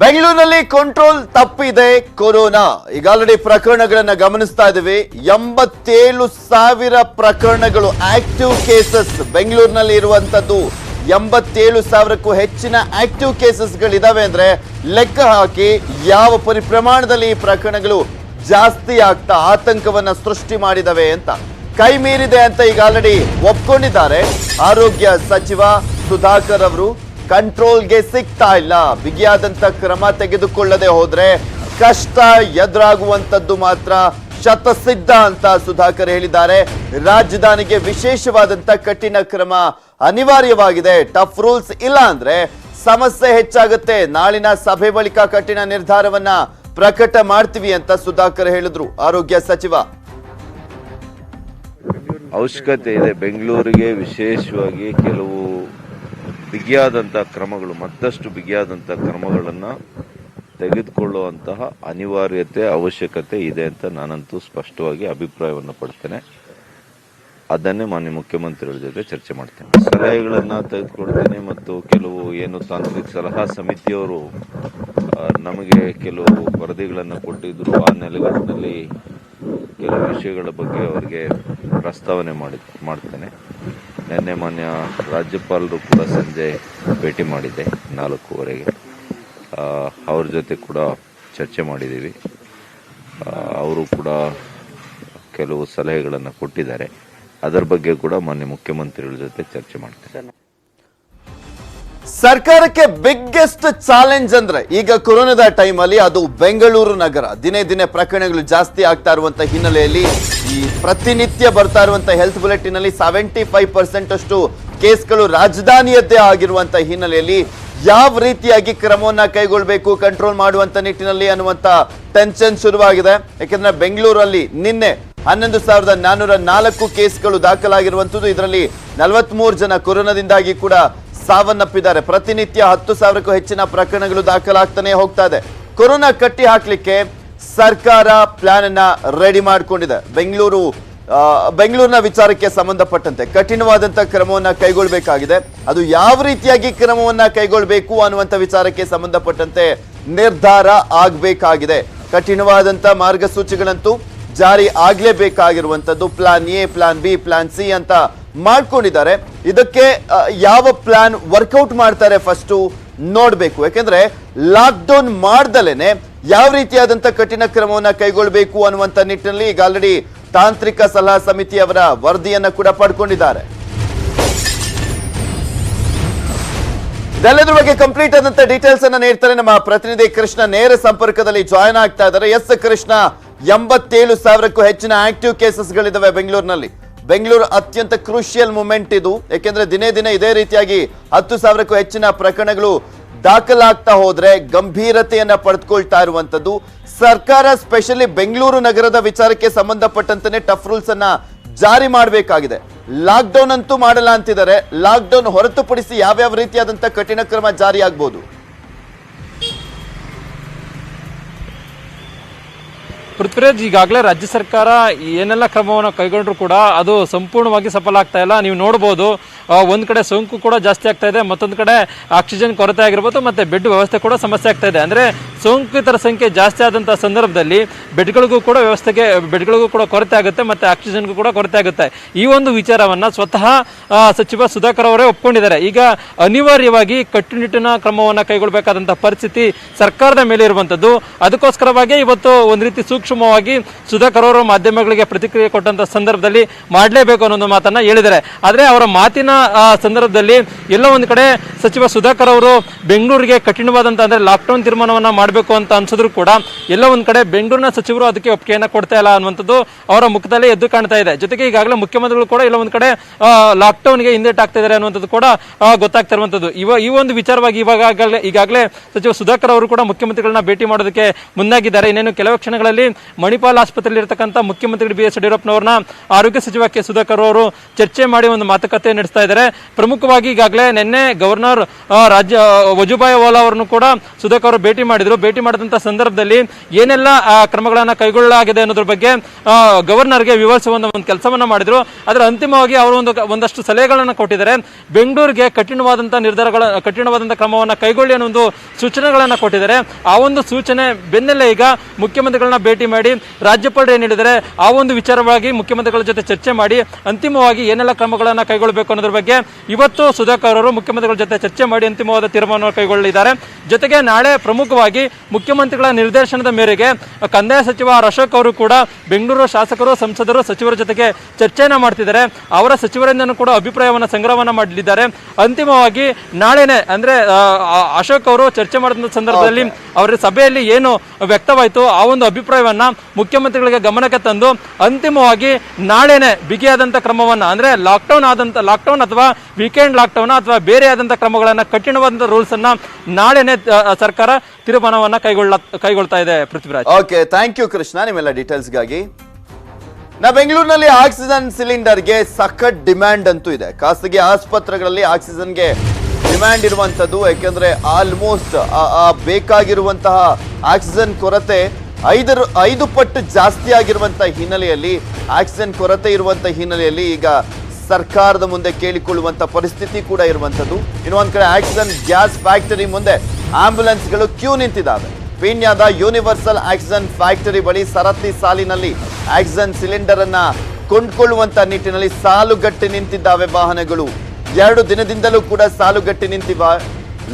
ಬೆಂಗಳೂರಿನಲ್ಲಿ ಕಂಟ್ರೋಲ್ ತಪ್ಪಿದೆ, ಕೊರೋನಾ. ಈಗ ಆಲ್ರೆಡಿ ಪ್ರಕರಣಗಳನ್ನ ಗಮನಿಸ್ತಾ ಇದ್ದೀವಿ. ಎಂಬತ್ತೇಳು ಸಾವಿರ ಪ್ರಕರಣಗಳು ಆಕ್ಟಿವ್ ಕೇಸಸ್ ಬೆಂಗಳೂರಿನಲ್ಲಿ ಇರುವಂತದ್ದು. ಎಂಬತ್ತೇಳು ಸಾವಿರಕ್ಕೂ ಹೆಚ್ಚಿನ ಆಕ್ಟಿವ್ ಕೇಸಸ್ಗಳಿದಾವೆ ಅಂದ್ರೆ ಲೆಕ್ಕ ಹಾಕಿ ಯಾವ ಪರಿ ಪ್ರಮಾಣದಲ್ಲಿ ಈ ಪ್ರಕರಣಗಳು ಜಾಸ್ತಿ ಆಗ್ತಾ ಆತಂಕವನ್ನ ಸೃಷ್ಟಿ ಮಾಡಿದವೆ ಅಂತ. ಕೈ ಮೀರಿದೆ ಅಂತ ಈಗ ಆಲ್ರೆಡಿ ಒಪ್ಕೊಂಡಿದ್ದಾರೆ. ಆರೋಗ್ಯ ಸಚಿವ ಸುಧಾಕರ್ ಅವರು ಕಂಟ್ರೋಲ್ಗೆ ಸಿಗ್ತಾ ಇಲ್ಲ. ಬಿಗಿಯಾದಂತ ಕ್ರಮ ತೆಗೆದುಕೊಳ್ಳದೆ ಹೋದ್ರೆ ಕಷ್ಟ ಎದುರಾಗುವಂಥದ್ದು ಮಾತ್ರ ಶತಸಿದ್ಧ ಅಂತ ಸುಧಾಕರ್ ಹೇಳಿದ್ದಾರೆ. ರಾಜಧಾನಿಗೆ ವಿಶೇಷವಾದಂತ ಕಠಿಣ ಕ್ರಮ ಅನಿವಾರ್ಯವಾಗಿದೆ. ಟಫ್ ರೂಲ್ಸ್ ಇಲ್ಲ ಅಂದ್ರೆ ಸಮಸ್ಯೆ ಹೆಚ್ಚಾಗುತ್ತೆ. ನಾಳಿನ ಸಭೆ ಬಳಿಕ ಕಠಿಣ ನಿರ್ಧಾರವನ್ನ ಪ್ರಕಟ ಮಾಡ್ತೀವಿ ಅಂತ ಸುಧಾಕರ್ ಹೇಳಿದ್ರು. ಆರೋಗ್ಯ ಸಚಿವ. ಅವಶ್ಯಕತೆ ಇದೆ. ಬೆಂಗಳೂರಿಗೆ ವಿಶೇಷವಾಗಿ ಕೆಲವು ಬಿಗಿಯಾದಂಥ ಕ್ರಮಗಳು, ಮತ್ತಷ್ಟು ಬಿಗಿಯಾದಂಥ ಕ್ರಮಗಳನ್ನು ತೆಗೆದುಕೊಳ್ಳುವಂತಹ ಅನಿವಾರ್ಯತೆ, ಅವಶ್ಯಕತೆ ಇದೆ ಅಂತ ನಾನಂತೂ ಸ್ಪಷ್ಟವಾಗಿ ಅಭಿಪ್ರಾಯವನ್ನು ಪಡ್ತೇನೆ. ಅದನ್ನೇ ಮಾನ್ಯ ಮುಖ್ಯಮಂತ್ರಿಗಳ ಜೊತೆ ಚರ್ಚೆ ಮಾಡ್ತೇನೆ. ಸಲಹೆಗಳನ್ನು ತೆಗೆದುಕೊಳ್ತೇನೆ ಮತ್ತು ಕೆಲವು ಏನು ತಾಂತ್ರಿಕ ಸಲಹಾ ಸಮಿತಿಯವರು ನಮಗೆ ಕೆಲವು ವರದಿಗಳನ್ನು ಕೊಟ್ಟಿದ್ದರು ಆ ನೆಲೆಗಳಲ್ಲಿ ಕೆಲವು ವಿಷಯಗಳ ಬಗ್ಗೆ ಅವರಿಗೆ ಪ್ರಸ್ತಾವನೆ ಮಾಡಿ ಮಾಡ್ತೇನೆ. ನಿನ್ನೆ ಮಾನ್ಯ ರಾಜ್ಯಪಾಲರು ಕೂಡ ಸಂಜೆ ಭೇಟಿ ಮಾಡಿದ್ದೆ, ನಾಲ್ಕೂವರೆಗೆ. ಅವ್ರ ಜೊತೆ ಕೂಡ ಚರ್ಚೆ ಮಾಡಿದ್ದೀವಿ. ಅವರು ಕೂಡ ಕೆಲವು ಸಲಹೆಗಳನ್ನು ಕೊಟ್ಟಿದ್ದಾರೆ. ಅದರ ಬಗ್ಗೆ ಕೂಡ ಮಾನ್ಯ ಮುಖ್ಯಮಂತ್ರಿಗಳ ಜೊತೆ ಚರ್ಚೆ ಮಾಡ್ತೇನೆ. ಸರ್ಕಾರಕ್ಕೆ ಬಿಗ್ಗೆಸ್ಟ್ ಚಾಲೆಂಜ್ ಅಂದ್ರೆ ಈಗ ಕೊರೋನಾದ ಟೈಮ್ ಅಲ್ಲಿ ಅದು ಬೆಂಗಳೂರು ನಗರ. ದಿನೇ ದಿನೇ ಪ್ರಕರಣಗಳು ಜಾಸ್ತಿ ಆಗ್ತಾ ಇರುವಂತ ಹಿನ್ನೆಲೆಯಲ್ಲಿ ಈ ಪ್ರತಿನಿತ್ಯ ಬರ್ತಾ ಇರುವಂತ ಹೆಲ್ತ್ ಬುಲೆಟಿನ್ ಅಲ್ಲಿ ಸೆವೆಂಟಿ ಫೈವ್ ಪರ್ಸೆಂಟ್ ಅಷ್ಟು ಕೇಸ್ಗಳು ರಾಜಧಾನಿಯದ್ದೇ ಆಗಿರುವಂತ ಹಿನ್ನೆಲೆಯಲ್ಲಿ ಯಾವ ರೀತಿಯಾಗಿ ಕ್ರಮವನ್ನ ಕೈಗೊಳ್ಳಬೇಕು ಕಂಟ್ರೋಲ್ ಮಾಡುವಂತ ನಿಟ್ಟಿನಲ್ಲಿ ಅನ್ನುವಂತ ಟೆನ್ಷನ್ ಶುರುವಾಗಿದೆ. ಯಾಕಂದ್ರೆ ಬೆಂಗಳೂರಲ್ಲಿ ನಿನ್ನೆ ಹನ್ನೊಂದು ಸಾವಿರದ ನಾನ್ನೂರ ನಾಲ್ಕು ಕೇಸ್ಗಳು ದಾಖಲಾಗಿರುವಂತದ್ದು ಇದರಲ್ಲಿ ನಲವತ್ಮೂರು ಜನ ಕೊರೋನಾದಿಂದಾಗಿ ಕೂಡ ಸಾವನ್ನಪ್ಪಿದ್ದಾರೆ. ಪ್ರತಿನಿತ್ಯ ಹತ್ತು ಸಾವಿರಕ್ಕೂ ಹೆಚ್ಚಿನ ಪ್ರಕರಣಗಳು ದಾಖಲಾಗ್ತಾನೆ ಹೋಗ್ತಾ ಇದೆ. ಕೊರೋನಾ ಕಟ್ಟಿ ಹಾಕ್ಲಿಕ್ಕೆ ಸರ್ಕಾರ ಪ್ಲಾನ್ ಅನ್ನ ರೆಡಿ ಮಾಡಿಕೊಂಡಿದೆ. ಬೆಂಗಳೂರು ಬೆಂಗಳೂರಿನ ವಿಚಾರಕ್ಕೆ ಸಂಬಂಧಪಟ್ಟಂತೆ ಕಠಿಣವಾದಂತ ಕ್ರಮವನ್ನ ಕೈಗೊಳ್ಳಬೇಕಾಗಿದೆ ಅದು ಯಾವ ರೀತಿಯಾಗಿ ಕ್ರಮವನ್ನ ಕೈಗೊಳ್ಳಬೇಕು ಅನ್ನುವಂತ ವಿಚಾರಕ್ಕೆ ಸಂಬಂಧಪಟ್ಟಂತೆ ನಿರ್ಧಾರ ಆಗ್ಬೇಕಾಗಿದೆ. ಕಠಿಣವಾದಂತ ಮಾರ್ಗಸೂಚಿಗಳಂತೂ ಜಾರಿ ಆಗ್ಲೇಬೇಕಾಗಿರುವಂತದ್ದು plan A plan B plan C ಅಂತ ಮಾಡ್ಕೊಂಡಿದ್ದಾರೆ. ಇದಕ್ಕೆ ಯಾವ ಪ್ಲಾನ್ ವರ್ಕೌಟ್ ಮಾಡ್ತಾರೆ ಫಸ್ಟ್ ನೋಡಬೇಕು. ಯಾಕೆಂದ್ರೆ ಲಾಕ್ಡೌನ್ ಮಾಡ್ದಲೇನೆ ಯಾವ ರೀತಿಯಾದಂಥ ಕಠಿಣ ಕ್ರಮವನ್ನು ಕೈಗೊಳ್ಳಬೇಕು ಅನ್ನುವಂತ ನಿಟ್ಟಿನಲ್ಲಿ ಈಗ ಆಲ್ರೆಡಿ ತಾಂತ್ರಿಕ ಸಲಹಾ ಸಮಿತಿಯವರ ವರದಿಯನ್ನು ಕೂಡ ಪಡ್ಕೊಂಡಿದ್ದಾರೆ. ಇದೆಲ್ಲದ್ರ ಬಗ್ಗೆ ಕಂಪ್ಲೀಟ್ ಆದಂತ ಡೀಟೇಲ್ಸ್ ಅನ್ನ ನೀಡ್ತಾರೆ ನಮ್ಮ ಪ್ರತಿನಿಧಿ ಕೃಷ್ಣ ನೇರ ಸಂಪರ್ಕದಲ್ಲಿ ಜಾಯ್ನ್ ಆಗ್ತಾ ಇದ್ದಾರೆ. ಎಸ್ ಕೃಷ್ಣ ಎಂಬತ್ತೇಳು ಸಾವಿರಕ್ಕೂ ಹೆಚ್ಚಿನ ಆಕ್ಟಿವ್ ಕೇಸಸ್ ಗಳಿದಾವೆ ಬೆಂಗಳೂರಿನಲ್ಲಿ. ಬೆಂಗಳೂರು ಅತ್ಯಂತ ಕ್ರೂಷಿಯಲ್ ಮೂಮೆಂಟ್ ಇದು. ಯಾಕೆಂದ್ರೆ ದಿನೇ ದಿನೇ ಇದೇ ರೀತಿಯಾಗಿ ಹತ್ತು ಸಾವಿರಕ್ಕೂ ಹೆಚ್ಚಿನ ಪ್ರಕರಣಗಳು ದಾಖಲಾಗ್ತಾ ಹೋದ್ರೆ ಗಂಭೀರತೆಯನ್ನ ಪಡೆದುಕೊಳ್ತಾ ಇರುವಂತದ್ದು. ಸರ್ಕಾರ ಸ್ಪೆಷಲಿ ಬೆಂಗಳೂರು ನಗರದ ವಿಚಾರಕ್ಕೆ ಸಂಬಂಧಪಟ್ಟಂತೆ ಟಫ್ ರೂಲ್ಸ್ ಅನ್ನ ಜಾರಿ ಮಾಡಬೇಕಾಗಿದೆ. ಲಾಕ್ ಡೌನ್ ಅಂತೂ ಮಾಡಲ್ಲ ಅಂತಿದ್ದಾರೆ. ಲಾಕ್ ಡೌನ್ ಹೊರತುಪಡಿಸಿ ಯಾವ್ಯಾವ ರೀತಿಯಾದಂತಹ ಕಠಿಣ ಕ್ರಮ ಜಾರಿ ಪೃಥ್ವಿರಾಜ್, ಈಗಾಗಲೇ ರಾಜ್ಯ ಸರ್ಕಾರ ಏನೆಲ್ಲ ಕ್ರಮವನ್ನು ಕೈಗೊಂಡ್ರು ಕೂಡ ಅದು ಸಂಪೂರ್ಣವಾಗಿ ಸಫಲ ಆಗ್ತಾ ಇಲ್ಲ. ನೀವು ನೋಡ್ಬೋದು ಒಂದ್ ಕಡೆ ಸೋಂಕು ಕೂಡ ಜಾಸ್ತಿ ಆಗ್ತಾ ಇದೆ, ಮತ್ತೊಂದು ಕಡೆ ಆಕ್ಸಿಜನ್ ಕೊರತೆ ಆಗಿರ್ಬೋದು, ಮತ್ತೆ ಬೆಡ್ ವ್ಯವಸ್ಥೆ ಕೂಡ ಸಮಸ್ಯೆ ಆಗ್ತಾ ಇದೆ. ಅಂದ್ರೆ ಸೋಂಕಿತರ ಸಂಖ್ಯೆ ಜಾಸ್ತಿ ಆದಂತಹ ಸಂದರ್ಭದಲ್ಲಿ ಬೆಡ್ಗಳಿಗೂ ಕೂಡ ವ್ಯವಸ್ಥೆಗೆ, ಬೆಡ್ಗಳಿಗೂ ಕೂಡ ಕೊರತೆ ಆಗುತ್ತೆ, ಮತ್ತೆ ಆಕ್ಸಿಜನ್ಗೂ ಕೂಡ ಕೊರತೆ ಆಗುತ್ತೆ. ಈ ಒಂದು ವಿಚಾರವನ್ನ ಸ್ವತಃ ಸಚಿವ ಸುಧಾಕರ್ ಅವರೇ ಒಪ್ಕೊಂಡಿದ್ದಾರೆ. ಈಗ ಅನಿವಾರ್ಯವಾಗಿ ಕಟ್ಟುನಿಟ್ಟಿನ ಕ್ರಮವನ್ನು ಕೈಗೊಳ್ಳಬೇಕಾದಂತಹ ಪರಿಸ್ಥಿತಿ ಸರ್ಕಾರದ ಮೇಲೆ ಇರುವಂತದ್ದು. ಅದಕ್ಕೋಸ್ಕರವಾಗಿ ಇವತ್ತು ಒಂದ್ ರೀತಿ ಸೂಕ್ಷ್ಮವಾಗಿ ಸುಧಾಕರ್ ಅವರು ಮಾಧ್ಯಮಗಳಿಗೆ ಪ್ರತಿಕ್ರಿಯೆ ಕೊಟ್ಟಂತ ಸಂದರ್ಭದಲ್ಲಿ ಮಾಡಲೇಬೇಕು ಅನ್ನೋ ಮಾತನ್ನ ಹೇಳಿದ್ದಾರೆ. ಆದ್ರೆ ಅವರ ಮಾತಿನ ಸಂದರ್ಭದಲ್ಲಿ ಎಲ್ಲೋ ಒಂದು ಕಡೆ ಸಚಿವ ಸುಧಾಕರ್ ಅವರು ಬೆಂಗಳೂರಿಗೆ ಕಠಿಣವಾದಂತ ಅಂದ್ರೆ ಲಾಕ್ಡೌನ್ ತೀರ್ಮಾನವನ್ನ ಮಾಡಬೇಕು ಅಂತ ಅನ್ಸಿದ್ರು ಕೂಡ ಎಲ್ಲ ಒಂದ್ ಕಡೆ ಬೆಂಗಳೂರಿನ ಸಚಿವರು ಅದಕ್ಕೆ ಒಪ್ಪಿಗೆಯನ್ನ ಕೊಡ್ತಾ ಇಲ್ಲ ಅನ್ನುವಂಥದ್ದು ಅವರ ಮುಖದಲ್ಲಿ ಎದ್ದು ಕಾಣ್ತಾ ಇದೆ. ಜೊತೆಗೆ ಈಗಾಗಲೇ ಮುಖ್ಯಮಂತ್ರಿಗಳು ಕೂಡ ಎಲ್ಲ ಒಂದ್ ಕಡೆ ಲಾಕ್ಡೌನ್ಗೆ ಹಿಂದೇಟಾಗ್ತಾ ಇದಾರೆ ಅನ್ನುವಂಥದ್ದು ಕೂಡ ಗೊತ್ತಾಗ್ತಾ ಇರುವಂತದ್ದು ಇವ, ಈ ಒಂದು ವಿಚಾರವಾಗಿ ಇವಾಗ ಈಗಾಗಲೇ ಸಚಿವ ಸುಧಾಕರ್ ಅವರು ಕೂಡ ಮುಖ್ಯಮಂತ್ರಿಗಳನ್ನ ಭೇಟಿ ಮಾಡೋದಕ್ಕೆ ಮುಂದಾಗಿದ್ದಾರೆ. ಇನ್ನೇನು ಕೆಲವು ಕ್ಷಣಗಳಲ್ಲಿ ಮಣಿಪಾಲ್ ಆಸ್ಪತ್ರೆಯಲ್ಲಿ ಇರತಕ್ಕಂಥ ಮುಖ್ಯಮಂತ್ರಿ ಬಿ ಎಸ್ ಯಡಿಯೂರಪ್ಪನವ್ರನ್ನ ಆರೋಗ್ಯ ಸಚಿವ ಕೆ ಸುಧಾಕರ್ ಅವರು ಚರ್ಚೆ ಮಾಡಿ ಒಂದು ಮಾತುಕತೆ ನಡೆಸ್ತಾ ಇದ್ದಾರೆ. ಪ್ರಮುಖವಾಗಿ ಈಗಾಗಲೇ ನಿನ್ನೆ ಗವರ್ನರ್ ರಾಜ್ಯ ವಜುಭಾಯಿ ವಾಲಾ ಅವರನ್ನು ಕೂಡ ಸುಧಾಕರ್ ಅವರು ಭೇಟಿ ಮಾಡಿದ್ರು. ಭೇಟಿ ಮಾಡಿದಂಥ ಸಂದರ್ಭದಲ್ಲಿ ಏನೆಲ್ಲ ಕ್ರಮಗಳನ್ನು ಕೈಗೊಳ್ಳಲಾಗಿದೆ ಅನ್ನೋದ್ರ ಬಗ್ಗೆ ಗವರ್ನರ್ಗೆ ವಿವರಿಸುವ ಒಂದು ಕೆಲಸವನ್ನ ಮಾಡಿದ್ರು. ಅದರ ಅಂತಿಮವಾಗಿ ಅವರು ಒಂದು, ಒಂದಷ್ಟು ಸಲಹೆಗಳನ್ನು ಕೊಟ್ಟಿದ್ದಾರೆ. ಬೆಂಗಳೂರಿಗೆ ಕಠಿಣವಾದಂಥ ನಿರ್ಧಾರಗಳ ಕಠಿಣವಾದಂಥ ಕ್ರಮವನ್ನ ಕೈಗೊಳ್ಳಿ ಅನ್ನೋ ಒಂದು ಸೂಚನೆಗಳನ್ನು ಕೊಟ್ಟಿದ್ದಾರೆ. ಆ ಒಂದು ಸೂಚನೆ ಬೆನ್ನಲ್ಲೇ ಈಗ ಮುಖ್ಯಮಂತ್ರಿಗಳನ್ನ ಭೇಟಿ ಮಾಡಿ ರಾಜ್ಯಪಾಲರು ಏನು ಹೇಳಿದರೆ ಆ ಒಂದು ವಿಚಾರವಾಗಿ ಮುಖ್ಯಮಂತ್ರಿಗಳ ಜೊತೆ ಚರ್ಚೆ ಮಾಡಿ, ಅಂತಿಮವಾಗಿ ಏನೆಲ್ಲ ಕ್ರಮಗಳನ್ನ ಕೈಗೊಳ್ಳಬೇಕು ಅನ್ನೋದ್ರ ಬಗ್ಗೆ ಇವತ್ತು ಸುಧಾಕರ್ ಅವರು ಮುಖ್ಯಮಂತ್ರಿಗಳ ಜೊತೆ ಚರ್ಚೆ ಮಾಡಿ ಅಂತಿಮವಾದ ತೀರ್ಮಾನವನ್ನು ಕೈಗೊಳ್ಳಲಿದ್ದಾರೆ. ಜೊತೆಗೆ ನಾಳೆ ಪ್ರಮುಖವಾಗಿ ಮುಖ್ಯಮಂತ್ರಿಗಳ ನಿರ್ದೇಶನದ ಮೇರೆಗೆ ಕಂದಾಯ ಸಚಿವ ಆರ್ ಅಶೋಕ್ ಅವರು ಕೂಡ ಬೆಂಗಳೂರು ಶಾಸಕರು ಸಂಸದರು ಸಚಿವರ ಜೊತೆಗೆ ಚರ್ಚೆಯನ್ನು ಮಾಡ್ತಿದ್ದಾರೆ. ಅವರ ಸಚಿವರಿಂದನೂ ಕೂಡ ಅಭಿಪ್ರಾಯವನ್ನು ಸಂಗ್ರಹವನ್ನು ಮಾಡಲಿದ್ದಾರೆ ಅಂತಿಮವಾಗಿ ನಾಳೆನೆ ಅಂದ್ರೆ ಅಶೋಕ್ ಅವರು ಚರ್ಚೆ ಮಾಡಿದ ಸಂದರ್ಭದಲ್ಲಿ ಅವರ ಸಭೆಯಲ್ಲಿ ಏನು ವ್ಯಕ್ತವಾಯಿತು ಆ ಒಂದು ಅಭಿಪ್ರಾಯವನ್ನ ಮುಖ್ಯಮಂತ್ರಿಗಳಿಗೆ ಗಮನಕ್ಕೆ ತಂದು ಅಂತಿಮವಾಗಿ ನಾಳೆನೆ ಬಿಗಿಯಾದಂತ ಕ್ರಮವನ್ನ ಅಂದ್ರೆ ಲಾಕ್ಡೌನ್ ಆದಂತ ಲಾಕ್ಡೌನ್ ಅಥವಾ ವೀಕೆಂಡ್ ಲಾಕ್ಡೌನ್ ಅಥವಾ ಬೇರೆ ಆದಂತ ಕ್ರಮಗಳನ್ನ ಕಠಿಣವಾದಂಥ ರೂಲ್ಸ್ ಅನ್ನ ನಾಳೆನೆ ಸರ್ಕಾರ ತೀರ್ಮಾನವನ್ನ ಕೈಗೊಳ್ಳ, ಕೈಗೊಳ್ತಾ ಇದೆ, Prithviraj. Okay thank you Krishna ನಿಮ್ಮೆಲ್ಲ ಡೀಟೇಲ್ಸ್ಗಾಗಿ ನಾ ಬೆಂಗಳೂರಿನಲ್ಲಿ ಆಕ್ಸಿಜನ್ ಸಿಲಿಂಡರ್ಗೆ ಸಖತ್ ಡಿಮ್ಯಾಂಡ್ ಅಂತೂ ಇದೆ. ಖಾಸಗಿ ಆಸ್ಪತ್ರೆಗಳಲ್ಲಿ ಆಕ್ಸಿಜನ್ಗೆ ಡಿಮ್ಯಾಂಡ್ ಇರುವಂತದ್ದು ಯಾಕೆಂದ್ರೆ ಆಲ್ಮೋಸ್ಟ್ ಬೇಕಾಗಿರುವಂತಹ ಆಕ್ಸಿಜನ್ ಕೊರತೆ ಐದರ ಐದು ಪಟ್ಟು ಜಾಸ್ತಿ ಆಗಿರುವಂಥ ಹಿನ್ನೆಲೆಯಲ್ಲಿ ಆಕ್ಸಿಜನ್ ಕೊರತೆ ಇರುವಂಥ ಹಿನ್ನೆಲೆಯಲ್ಲಿ ಈಗ ಸರ್ಕಾರದ ಮುಂದೆ ಕೇಳಿಕೊಳ್ಳುವಂತ ಪರಿಸ್ಥಿತಿ ಕೂಡ ಇರುವಂತದ್ದು ಇನ್ನೊಂದ್ ಕಡೆ ಆಕ್ಸಿಜನ್ ಗ್ಯಾಸ್ ಫ್ಯಾಕ್ಟರಿ ಮುಂದೆ ಆಂಬ್ಯುಲೆನ್ಸ್ಗಳು ಕ್ಯೂ ನಿಂತಿದ್ದಾವೆ. ಪೀಣ್ಯದ ಯೂನಿವರ್ಸಲ್ ಆಕ್ಸಿಜನ್ ಫ್ಯಾಕ್ಟರಿ ಬಳಿ ಸರತಿ ಸಾಲಿನಲ್ಲಿ ಆಕ್ಸಿಜನ್ ಸಿಲಿಂಡರ್ ಅನ್ನ ಕೊಂಡ್ಕೊಳ್ಳುವಂತ ನಿಟ್ಟಿನಲ್ಲಿ ಸಾಲುಗಟ್ಟಿ ನಿಂತಿದ್ದಾವೆ ವಾಹನಗಳು. ಎರಡು ದಿನದಿಂದಲೂ ಕೂಡ ಸಾಲುಗಟ್ಟಿ ನಿಂತಿವ